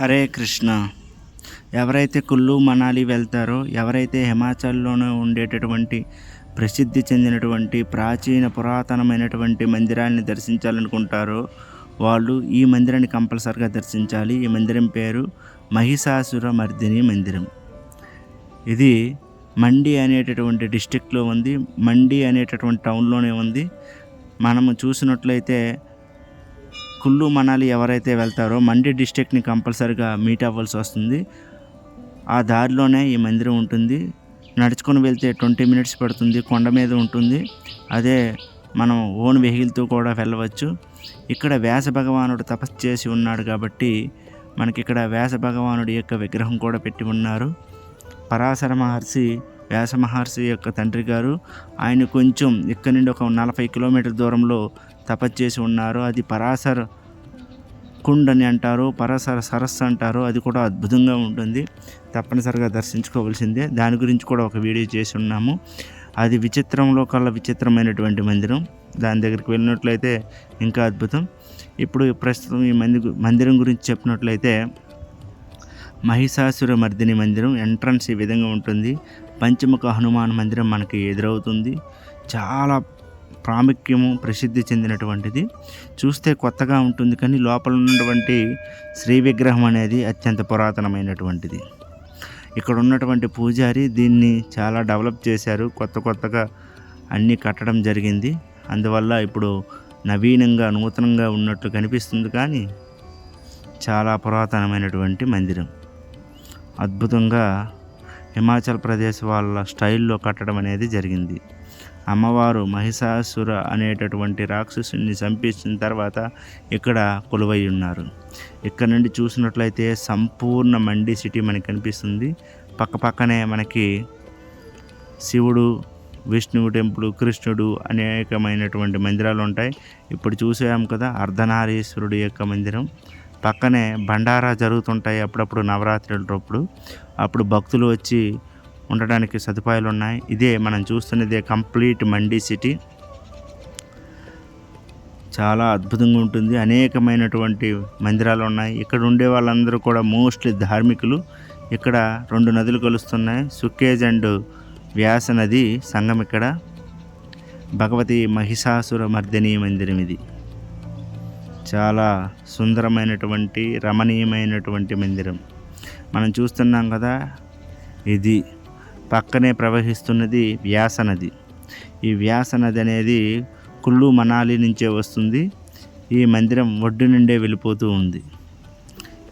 హరే కృష్ణ. ఎవరైతే కుల్లు మనాలి వెళ్తారో ఎవరైతే హిమాచల్లోనే ఉండేటటువంటి ప్రసిద్ధి చెందినటువంటి ప్రాచీన పురాతనమైనటువంటి మందిరాన్ని దర్శించాలనుకుంటారో వాళ్ళు ఈ మందిరాన్ని కంపల్సరిగా దర్శించాలి. ఈ మందిరం పేరు మహిషాసుర మర్దిని మందిరం. ఇది మండి అనేటటువంటి డిస్టిక్లో ఉంది. మండి అనేటటువంటి టౌన్లోనే ఉంది. మనము చూసినట్లయితే కుల్లు మనాలి ఎవరైతే వెళ్తారో మండి డిస్ట్రిక్ట్ని కంపల్సరిగా మీట్ అవ్వాల్సి వస్తుంది. ఆ దారిలోనే ఈ మందిరం ఉంటుంది. నడుచుకొని వెళ్తే ట్వంటీ మినిట్స్ పడుతుంది. కొండ మీద ఉంటుంది. అదే మనం ఓన్ వెహికల్తో కూడా వెళ్ళవచ్చు. ఇక్కడ వ్యాస భగవానుడు తపస్సు చేసి ఉన్నాడు కాబట్టి మనకి ఇక్కడ వ్యాస భగవానుడి యొక్క విగ్రహం కూడా పెట్టి ఉన్నారు. పరాశర మహర్షి వ్యాస మహర్షి యొక్క తండ్రి గారు ఆయన కొంచెం ఇక్కడ నుండి ఒక నలభై కిలోమీటర్ దూరంలో తపస్సు చేసి ఉన్నారు. అది పరాశర కుండ్ అని అంటారు పరాశర సరస్సు అంటారు. అది కూడా అద్భుతంగా ఉంటుంది. తప్పనిసరిగా దర్శించుకోవాల్సిందే. దాని గురించి కూడా ఒక వీడియో చేసి ఉన్నాము. అది విచిత్రంలో కల్లా విచిత్రమైనటువంటి మందిరం. దాని దగ్గరికి వెళ్ళినట్లయితే ఇంకా అద్భుతం. ఇప్పుడు ప్రస్తుతం ఈ మంది మందిరం గురించి చెప్పినట్లయితే మహిషాసుర మర్దిని మందిరం ఎంట్రన్స్ ఈ విధంగా ఉంటుంది. పంచముఖ హనుమాన్ మందిరం మనకి ఎదురవుతుంది. చాలా ప్రాముఖ్యము ప్రసిద్ధి చెందినటువంటిది. చూస్తే కొత్తగా ఉంటుంది కానీ లోపల ఉన్నటువంటి శ్రీ విగ్రహం అనేది అత్యంత పురాతనమైనటువంటిది. ఇక్కడ ఉన్నటువంటి పూజారి దీన్ని చాలా డెవలప్ చేశారు. కొత్త కొత్తగా అన్నీ కట్టడం జరిగింది. అందువల్ల ఇప్పుడు నవీనంగా నూతనంగా ఉన్నట్లు కనిపిస్తుంది కానీ చాలా పురాతనమైనటువంటి మందిరం. అద్భుతంగా హిమాచల్ ప్రదేశ్ వాళ్ళ స్టైల్లో కట్టడం అనేది జరిగింది. అమ్మవారు మహిషాసుర అనేటటువంటి రాక్షసుని చంపించిన తర్వాత ఇక్కడ కొలువై ఉన్నారు. ఇక్కడ నుండి చూసినట్లయితే సంపూర్ణ మండి సిటీ మనకి కనిపిస్తుంది. పక్క పక్కనే మనకి శివుడు విష్ణువు టెంపుల్ కృష్ణుడు అనేకమైనటువంటి మందిరాలు ఉంటాయి. ఇప్పుడు చూసాం కదా అర్ధనారీశ్వరుడు యొక్క మందిరం. పక్కనే బండారా జరుగుతుంటాయి అప్పుడప్పుడు నవరాత్రులప్పుడు అప్పుడు భక్తులు వచ్చి ఉండడానికి సదుపాయాలు ఉన్నాయి. ఇదే మనం చూస్తున్నదే కంప్లీట్ మండీ సిటీ. చాలా అద్భుతంగా ఉంటుంది. అనేకమైనటువంటి మందిరాలు ఉన్నాయి. ఇక్కడ ఉండే వాళ్ళందరూ కూడా మోస్ట్లీ ధార్మికులు. ఇక్కడ రెండు నదులు కలుస్తున్నాయి. సుఖేజ్ అండ్ వ్యాస నది సంగం ఇక్కడ. భగవతి మహిషాసుర మర్దిని మందిరం ఇది. చాలా సుందరమైనటువంటి రమణీయమైనటువంటి మందిరం. మనం చూస్తున్నాం కదా ఇది పక్కనే ప్రవహిస్తున్నది వ్యాస నది. ఈ వ్యాస నది అనేది కుళ్ళు మనాలి నుంచే వస్తుంది. ఈ మందిరం ఒడ్డు నుండే వెళ్ళిపోతూ ఉంది.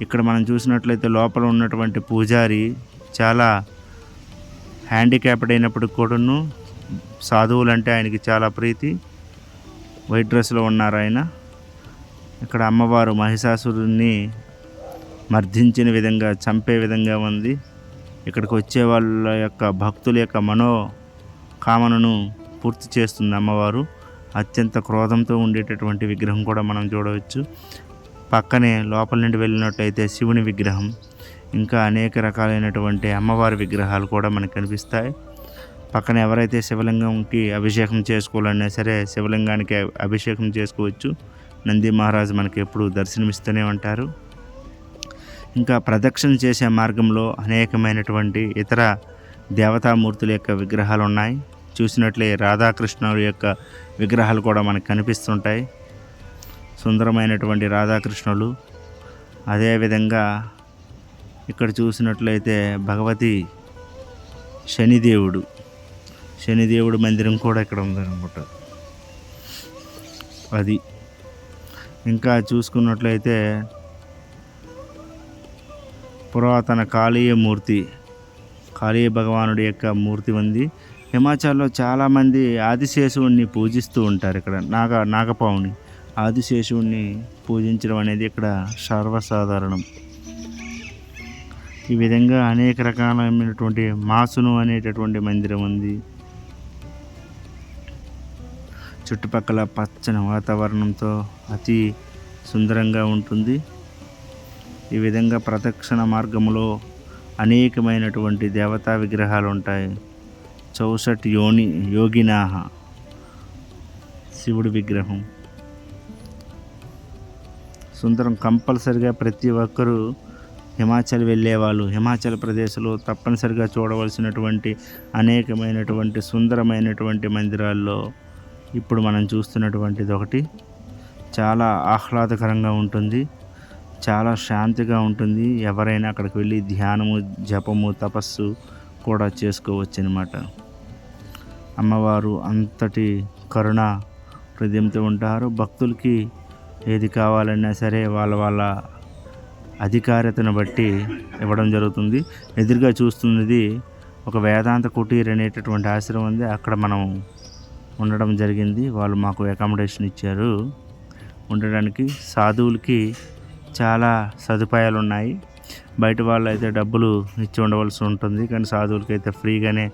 ఇక్కడ మనం చూసినట్లయితే లోపల ఉన్నటువంటి పూజారి చాలా హ్యాండిక్యాప్డ్ అయినప్పుడు కూడాను సాధువులు అంటే ఆయనకి చాలా ప్రీతి. వైట్ డ్రెస్లో ఉన్నారు ఆయన. ఇక్కడ అమ్మవారు మహిషాసురుణ్ణి మర్దించిన విధంగా చంపే విధంగా ఉంది. ఇక్కడికి వచ్చే వాళ్ళ యొక్క భక్తుల యొక్క మనో కామనను పూర్తి చేస్తుంది అమ్మవారు. అత్యంత క్రోధంతో ఉండేటటువంటి విగ్రహం కూడా మనం చూడవచ్చు. పక్కనే లోపల నుండి వెళ్ళినట్టయితే శివుని విగ్రహం. ఇంకా అనేక రకాలైనటువంటి అమ్మవారి విగ్రహాలు కూడా మనకు కనిపిస్తాయి. పక్కన ఎవరైతే శివలింగంకి అభిషేకం చేసుకోవాలన్నా సరే శివలింగానికి అభిషేకం చేసుకోవచ్చు. నంది మహారాజు మనకి ఎప్పుడు దర్శనమిస్తూనే ఉంటారు. ఇంకా ప్రదక్షిణ చేసే మార్గంలో అనేకమైనటువంటి ఇతర దేవతామూర్తుల యొక్క విగ్రహాలు ఉన్నాయి. చూసినట్లే రాధాకృష్ణుల యొక్క విగ్రహాలు కూడా మనకు కనిపిస్తుంటాయి. సుందరమైనటువంటి రాధాకృష్ణులు. అదేవిధంగా ఇక్కడ చూసినట్లయితే భగవతి శనిదేవుడు. శనిదేవుడు మందిరం కూడా ఇక్కడ ఉందన్నమాట. అది. ఇంకా చూసుకున్నట్లయితే పురాతన కాళీయ మూర్తి కాళీయ భగవానుడి యొక్క మూర్తి ఉంది హిమాచల్లో చాలామంది ఆదిశేషువుని పూజిస్తూ ఉంటారు ఇక్కడ. నాగ నాగపావుని. ఆదిశేషువుని పూజించడం అనేది ఇక్కడ సర్వసాధారణం. ఈ విధంగా అనేక రకాలైనటువంటి మాసును అనేటటువంటి మందిరం ఉంది. చుట్టుపక్కల పచ్చని వాతావరణంతో అతి సుందరంగా ఉంటుంది. ఈ విధంగా ప్రదక్షిణ మార్గంలో అనేకమైనటువంటి దేవతా విగ్రహాలు ఉంటాయి చౌసట్ యోని యోగినాహ శివుడి విగ్రహం. సుందరం కంపల్సరిగా ప్రతి ఒక్కరూ హిమాచల్ వెళ్ళేవాళ్ళు. హిమాచల్ ప్రదేశ్లో తప్పనిసరిగా చూడవలసినటువంటి అనేకమైనటువంటి సుందరమైనటువంటి మందిరాల్లో ఇప్పుడు మనం చూస్తున్నటువంటిది ఒకటి. చాలా ఆహ్లాదకరంగా ఉంటుంది. చాలా శాంతిగా ఉంటుంది. ఎవరైనా అక్కడికి వెళ్ళి ధ్యానము జపము తపస్సు కూడా చేసుకోవచ్చు అనమాట అమ్మవారు అంతటి కరుణ హృదయంతో ఉంటారు. భక్తులకి ఏది కావాలన్నా సరే వాళ్ళ వాళ్ళ అధికారతను బట్టి ఇవ్వడం జరుగుతుంది. ఎదురుగా చూస్తున్నది ఒక వేదాంత కుటీర్ అనేటటువంటి ఆశ్రమం ఉంది. అక్కడ మనం ఉండడం జరిగింది. వాళ్ళు మాకు అకామిడేషన్ ఇచ్చారు. ఉండడానికి సాధువులకి చాలా సదుపాయాలు ఉన్నాయి బయట వాళ్ళు అయితే డబ్బులు ఇచ్చి ఉండవలసి ఉంటుంది. కానీ సాధువులకైతే ఫ్రీగానే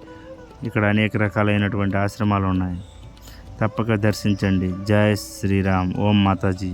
ఇక్కడ అనేక రకాలైనటువంటి ఆశ్రమాలు ఉన్నాయి తప్పక దర్శించండి. జై శ్రీరామ్. ఓం మాతాజీ.